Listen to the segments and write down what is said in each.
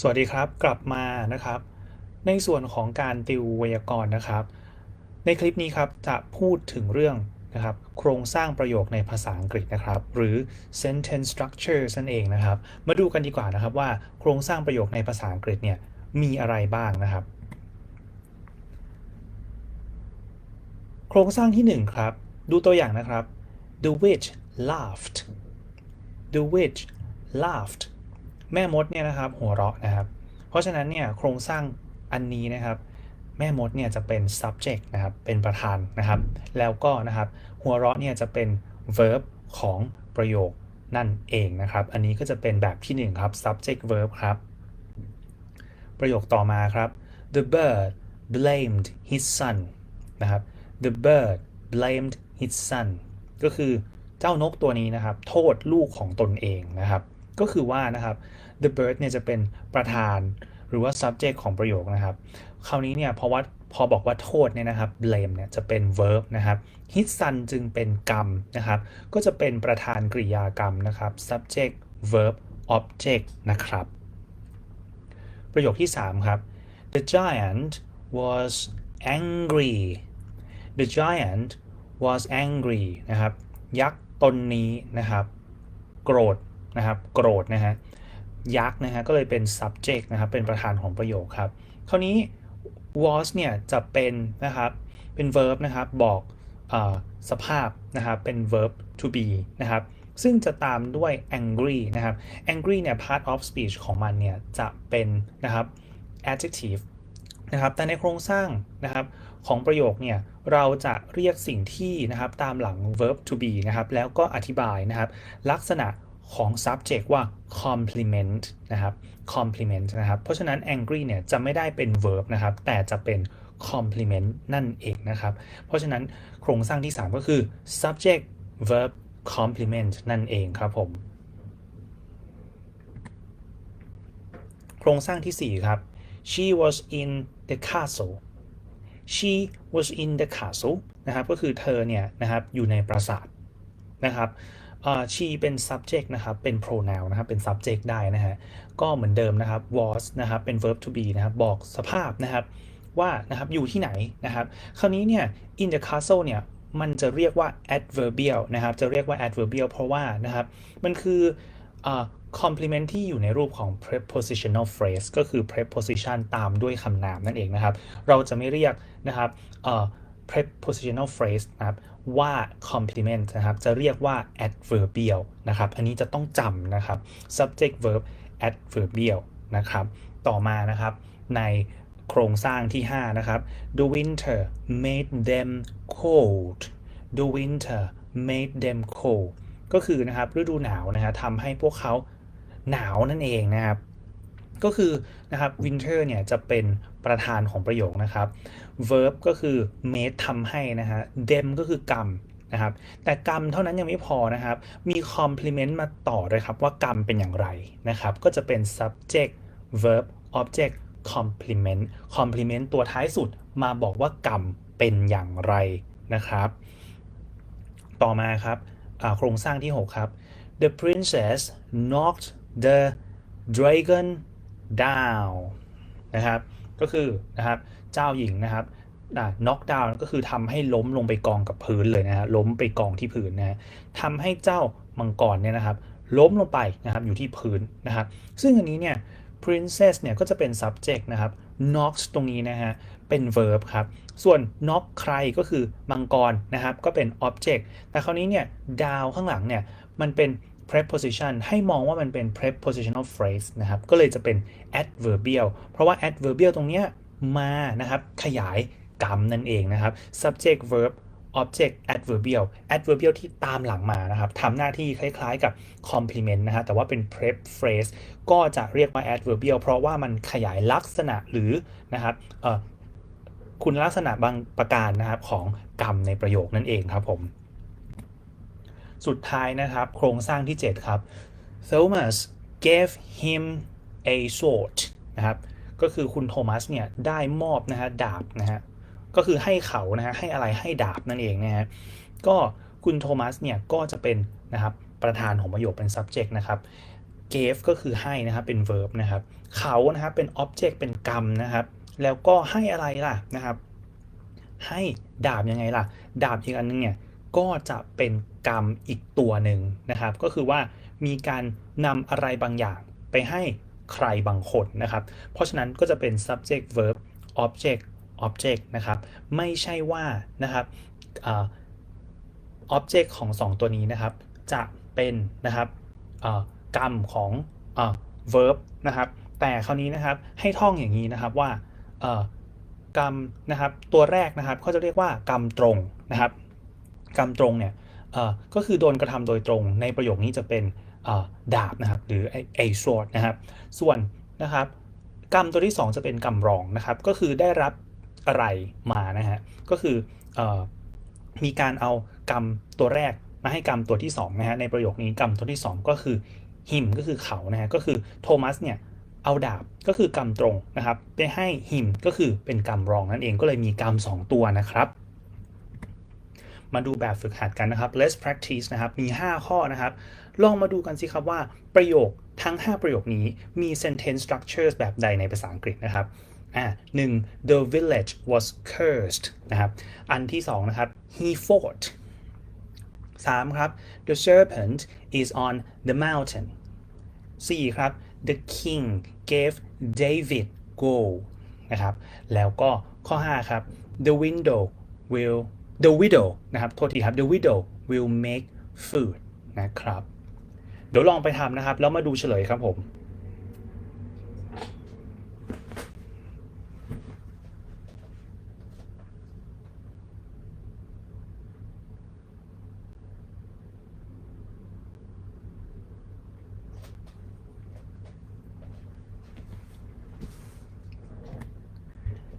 สวัสดีครับกลับมานะครับ ในส่วนของการติวไวยากรณ์นะครับ ในคลิปนี้ครับจะพูดถึงเรื่องนะครับ โครงสร้างประโยคในภาษาอังกฤษนะครับ หรือ sentence structure นั่นเองนะครับ มาดูกันดีกว่านะครับว่าโครงสร้างประโยคในภาษาอังกฤษเนี่ยมีอะไรบ้างนะครับ โครงสร้างที่หนึ่งครับ ดูตัวอย่างนะครับ the witch laughed the witch laughed แม่มดเนี่ยนะครับหัวเราะนะครับ เพราะฉะนั้นเนี่ยโครงสร้างอันนี้นะครับ แม่มดเนี่ยจะเป็น subject นะครับเป็นประธานนะครับ แล้วก็นะครับหัวเราะเนี่ยจะเป็น verb ของประโยคนั่นเองนะครับ อันนี้ก็จะเป็นแบบที่หนึ่งครับ subject verb ครับ ประโยคต่อมาครับ the bird blamed his son นะครับ the bird blamed his son ก็คือเจ้านกตัวนี้นะครับ โทษลูกของตนเองนะครับ ก็คือว่านะครับ the bird เนี่ยจะเป็นประธานหรือว่า subject ของประโยคนะครับ คราวนี้เนี่ยพราะว่าพอบอกว่าโทษเนี่ยนะครับ blame เนี่ยจะเป็น verb นะครับ his son จึงเป็นกรรมนะครับ ก็จะเป็นประธานกริยากรรมนะครับ subject verb object นะครับ ประโยคที่ 3 ครับ the giant was angry the giant was angry นะครับ ยักษ์ตนนี้นะครับ โกรธ นะครับโกรธนะฮะยักษ์นะฮะก็เลยเป็น subject นะครับเป็นประธานของประโยคครับคราวนี้ was เนี่ยจะเป็นนะครับเป็น verb นะครับบอกอสภาพนะครับเป็น verb to be นะครับซึ่งจะตามด้วย angry นะครับ angry เนี่ย part of speech ของมันเนี่ยจะเป็นนะครับ adjective นะครับแต่ในโครงสร้างนะครับของประโยคเนี่ยเราจะเรียกสิ่งที่นะครับตามหลัง verb to be นะครับแล้วก็อธิบายนะครับลักษณะ ของ subject ว่า complement นะครับ complement นะครับ เพราะฉะนั้น angry เนี่ยจะไม่ได้เป็น verb นะครับ แต่จะเป็น complement นั่นเองนะครับ เพราะฉะนั้นโครงสร้างที่ 3 ก็คือ subject verb complement นั่นเองครับผม โครงสร้างที่ 4 ครับ she was in the castle she was in the castle นะครับ ก็คือเธอเนี่ยนะครับอยู่ในปราสาทนะครับ she เป็น subject นะครับ เป็น pronoun นะครับ เป็น subject ได้นะฮะ ก็เหมือนเดิมนะครับ was นะครับ เป็น verb to be นะครับ บอกสภาพนะครับ ว่านะครับ อยู่ที่ไหนนะครับ คราวนี้เนี่ย in the castle เนี่ย มันจะเรียกว่า adverbial นะครับ จะเรียกว่า adverbial เพราะว่านะครับ มันคือ complement ที่อยู่ในรูปของ prepositional phrase ก็คือ preposition ตามด้วยคำนามนั่นเองนะครับ เราจะไม่เรียกนะครับ prepositional phrase นะครับว่า complement นะครับจะเรียกว่า adverbial นะครับอันนี้จะต้องจำนะครับ subject verb adverbial นะครับต่อมานะครับในโครงสร้างที่ 5 นะครับ the winter made them cold the winter made them cold ก็คือนะครับฤดูหนาวนะฮะทำให้พวกเขาหนาวนั่นเองนะครับ ก็คือนะครับ winter เนี่ยจะเป็นประธานของประโยคนะครับ verb ก็คือ made ทำให้นะฮะ them ก็คือกรรมนะครับ แต่กรรมเท่านั้นยังไม่พอนะครับ มี complement มาต่อเลยครับว่ากรรมเป็นอย่างไรนะครับ ก็จะเป็น subject verb object complement complement ตัวท้ายสุดมาบอกว่ากรรมเป็นอย่างไรนะครับ ต่อมาครับโครงสร้างที่ 6 ครับ the princess knocked the dragon down นะครับ ก็คือนะครับเจ้าหญิงนะครับ knock down ก็คือทำให้ล้มลงไปกองกับพื้นเลยนะฮะล้มไปกองที่พื้นนะฮะทำให้เจ้ามังกรเนี่ยนะครับ ล้มลงไปนะครับอยู่ที่พื้นนะครับ ซึ่งอันนี้เนี่ย princess เนี่ยก็จะเป็น subject นะครับ knocks ตรงนี้นะฮะเป็น verb ครับ ส่วน knock ใครก็คือมังกรนะครับ ก็เป็น object แต่คราวนี้เนี่ย down ข้างหลังเนี่ยมันเป็น preposition ให้มองว่ามันเป็น prepositional phrase นะครับ ก็เลยจะเป็น adverbial เพราะว่า adverbial ตรงเนี้ยมานะครับ ขยายกรรมนั่นเองนะครับ subject verb object adverbial adverbial ที่ตามหลังมานะครับทำหน้าที่คล้ายๆกับ complement นะฮะแต่ว่าเป็น prep phrase ก็จะเรียกว่า adverbial เพราะว่ามันขยายลักษณะหรือนะครับคุณลักษณะบางประการนะครับของกรรมในประโยคนั่นเองครับผม สุดท้ายนะครับ โครงสร้างที่ 7 ครับ Thomas gave him a sword นะครับ ก็คือคุณโทมัสเนี่ยได้มอบนะฮะดาบนะฮะ ก็คือให้เขานะฮะให้อะไรให้ดาบนั่นเองนะฮะ ก็คุณโทมัสเนี่ยก็จะเป็นนะครับประธานของประโยคเป็น subject นะครับ gave ก็คือให้นะครับเป็น verb นะครับ เขานะครับเป็น object เป็นกรรมนะครับ แล้วก็ให้อะไรล่ะนะครับ ให้ดาบยังไงล่ะ ดาบอีกอันนึงเนี่ย ก็จะเป็นกรรมอีกตัวหนึ่งนะครับ ก็คือว่ามีการนำอะไรบางอย่างไปให้ใครบางคนนะครับ เพราะฉะนั้นก็จะเป็น subject verb object object นะครับ ไม่ใช่ว่านะครับ object ของ 2 ตัวนี้นะครับ จะเป็นนะครับกรรมของอ verb นะครับ แต่คราวนี้นะครับให้ท่องอย่างนี้นะครับว่ากรรมนะครับตัวแรกนะครับเขาจะเรียกว่ากรรมตรงนะครับ กรรมตรงเนี่ยก็คือโดนกระทำโดยตรง ในประโยคนี้จะเป็นดาบนะครับ หรือ a sword นะครับ ส่วนนะครับ กรรมตัวที่ 2 จะเป็นกรรมรองนะครับ ก็คือได้รับอะไรมานะฮะก็คืออมีการเอากรรมตัวแรกมาให้กรรมตัวที่2นะฮะในประโยคนี้กรรมตัวที่ 2 ก็คือ him ก็คือเขานะฮะก็คือโทมัสเนี่ยเอาดาบก็คือกรรมตรงนะครับไปให้ him ก็คือเป็นกรรมรองนั่นเองก็เลยมีกรรม2ตัวนะครับ มาดูแบบฝึกหัดกันนะครับ let's practice นะครับ มี 5 ข้อนะครับ ลองมาดูกันสิครับว่าประโยคทั้ง 5 ประโยคนี้มี sentence structures แบบใดในภาษาอังกฤษนะครับอ่าหนึ่ง the village was cursed นะครับ อันที่ 2 นะครับ he fought 3 ครับ the serpent is on the mountain 4 ครับ the king gave David gold นะครับ แล้วก็ข้อ 5 ครับ the window will the widow นะครับ โทษทีครับ the widow will make food นะครับ เดี๋ยวลองไปทำนะครับ แล้วมาดูเฉลยครับผม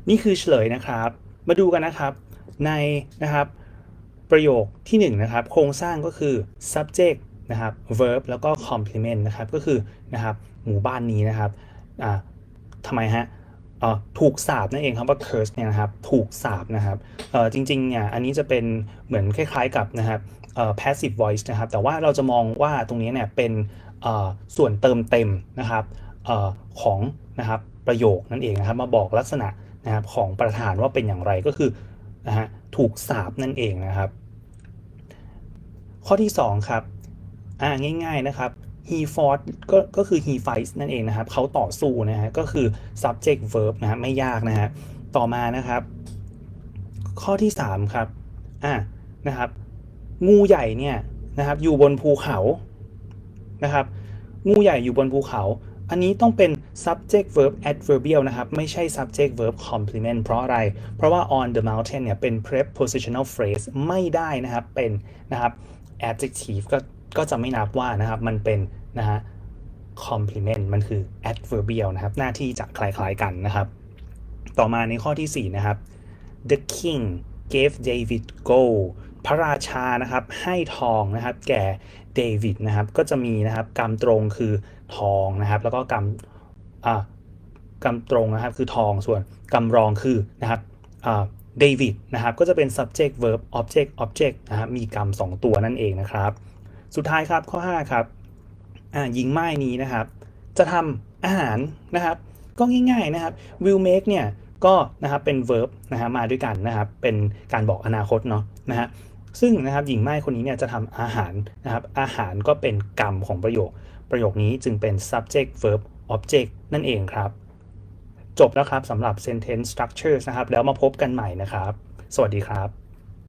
นี่คือเฉลยนะครับ มาดูกันนะครับ ในนะครับประโยคที่1นงนะครับโครงสร้างก็คือ subject นะครับ verb แล้วก็ complement นะครับก็คือนะครับหมู่บ้านนี้นะครับอ่าทำไมฮะถูกสาบนั่นเองครับว่า curse เนี่ยนะครับถูกสาบนะครับจริงๆเนี่ยอันนี้จะเป็นเหมือนคล้ายๆกับนะครับ passive voice นะครับแต่ว่าเราจะมองว่าตรงนี้เนี่ยเป็นส่วนเติมเต็มนะครับอของนะครับประโยคนั่นเองนะครับมาบอกลักษณะนะครับของประธานว่าเป็นอย่างไรก็คือ นะฮะถูกสาบนั่นเองนะครับ ข้อที่ 2 ครับอ่าง่ายๆนะครับ he fought ก็ก็คือ he fights นั่นเองนะครับเขาต่อสู้นะฮะก็คือ subject verb นะฮะไม่ยากนะฮะต่อมานะครับ ข้อที่ 3 ครับอ่านะครับงูใหญ่เนี่ยนะครับอยู่บนภูเขานะครับงูใหญ่อยู่บนภูเขา อันนี้ต้องเป็น subject verb adverbial นะครับ ไม่ใช่ subject verb complement เพราะอะไร เพราะว่า on the mountain เนี่ยเป็น prepositional phrase ไม่ได้นะครับ เป็นนะครับ adjective ก็ก็จะไม่นับว่านะครับ มันเป็นนะฮะ complement มันคือ adverbial นะครับ หน้าที่จะคล้ายๆกันนะครับ ต่อมาในข้อที่ 4 นะครับ the king gave David gold พระราชานะครับให้ทองนะครับแก่เดวิดนะครับก็จะมีนะครับกรรมตรงคือ ทองนะครับ แล้วก็กรรมอ่ากรรมตรงนะครับคือทองส่วนกรรองคือนะครับเดวิดนะครับก็จะเป็น subject verb object object นะครับมีกรรม2ตัวนั่นเองนะครับ สุดท้ายครับข้อ 5 ครับหญิงไม้นี้นะครับ จะทำอาหารนะครับ ก็ง่ายๆนะครับ will make เนี่ยก็นะครับเป็น verb นะฮะมาด้วยกันนะครับ เป็นการบอกอนาคตเนาะนะฮะซึ่งนะครับหญิงไม้คนนี้เนี่ยจะทำอาหารนะครับ อาหารก็เป็นกรรมของประโยค ประโยคนี้จึงเป็น subject verb object นั่นเองครับ จบแล้วครับสำหรับ sentence structures นะครับ แล้วมาพบกันใหม่นะครับ สวัสดีครับ